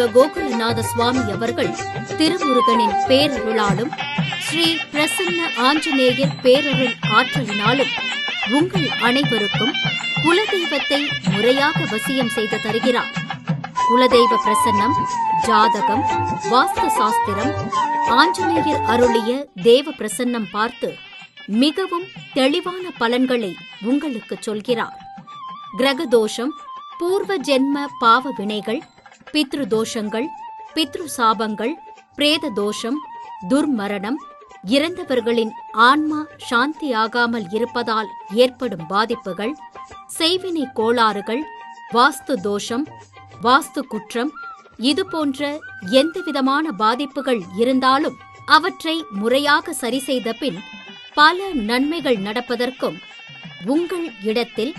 திருமுருக கோகுலநாத சுவாமி அவர்கள் திருமுருகனின் பேரருளாலும் ஸ்ரீ பிரசன்ன ஆஞ்சநேயர் பேரருள் ஆற்றலினாலும் உங்கள் அனைவருக்கும் குலதெய்வத்தை முறையாக வசியம் செய்து தருகிறார். குலதெய்வ பிரசன்னம் ஜாதகம் வாஸ்து சாஸ்திரம் ஆஞ்சநேயர் அருளிய தேவ பிரசன்னம் பார்த்து மிகவும் தெளிவான பலன்களை உங்களுக்கு சொல்கிறார். கிரகதோஷம் பூர்வ ஜென்ம பாவ வினைகள் பித்ரு தோஷங்கள் பித்ரு சாபங்கள் பிரேத தோஷம் துர்மரணம் இறந்தவர்களின் ஆன்மா சாந்தியாகாமல் இருப்பதால் ஏற்படும் பாதிப்புகள் செய்வினை கோளாறுகள் வாஸ்து தோஷம் வாஸ்து குற்றம் இது போன்ற எந்தவிதமான பாதிப்புகள் இருந்தாலும் அவற்றை முறையாக சரி செய்த பின் பல நன்மைகள் நடப்பதற்கும் உங்கள் இடத்தில்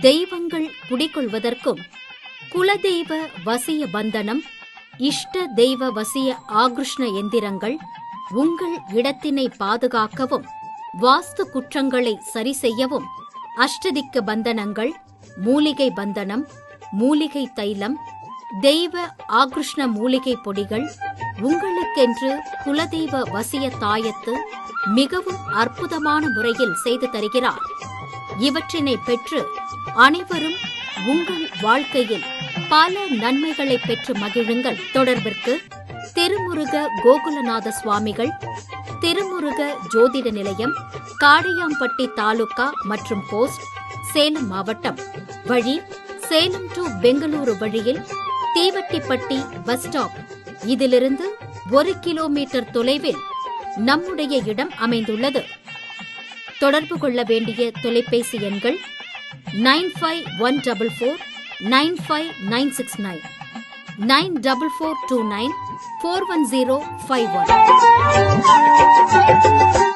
தெய்வங்கள் குடிகொள்வதற்கும் குலதெய்வ வசிய பந்தனம் இஷ்ட தெய்வ வசிய ஆகிருஷ்ண எந்திரங்கள் உங்கள் இடத்தினை பாதுகாக்கவும் வாஸ்து குற்றங்களை சரி செய்யவும் அஷ்டதிக்க பந்தனங்கள் மூலிகை பந்தனம் மூலிகை தைலம் தெய்வ ஆகிருஷ்ண மூலிகை பொடிகள் உங்களுக்கென்று குலதெய்வ வசிய தாயத்து மிகவும் அற்புதமான முறையில் செய்து தருகிறார். இவற்றினை பெற்று அனைவரும் உங்கள் வாழ்க்கையில் பல நன்மைகளை பெற்று மகிழுங்கள். தொடர்பிற்கு திருமுருக கோகுலநாத சுவாமிகள் திருமுருக ஜோதிட நிலையம் காடையாம்பட்டி தாலுகா மற்றும் போஸ்ட் சேலம் மாவட்டம். வழி சேலம் டு பெங்களூரு வழியில் தீவட்டிப்பட்டி பஸ் ஸ்டாப். இதிலிருந்து ஒரு கிலோமீட்டர் தொலைவில் நம்முடைய இடம் அமைந்துள்ளது. தொடர்பு கொள்ள வேண்டிய தொலைபேசி எண்கள் nine five one double four 95969 94429 41051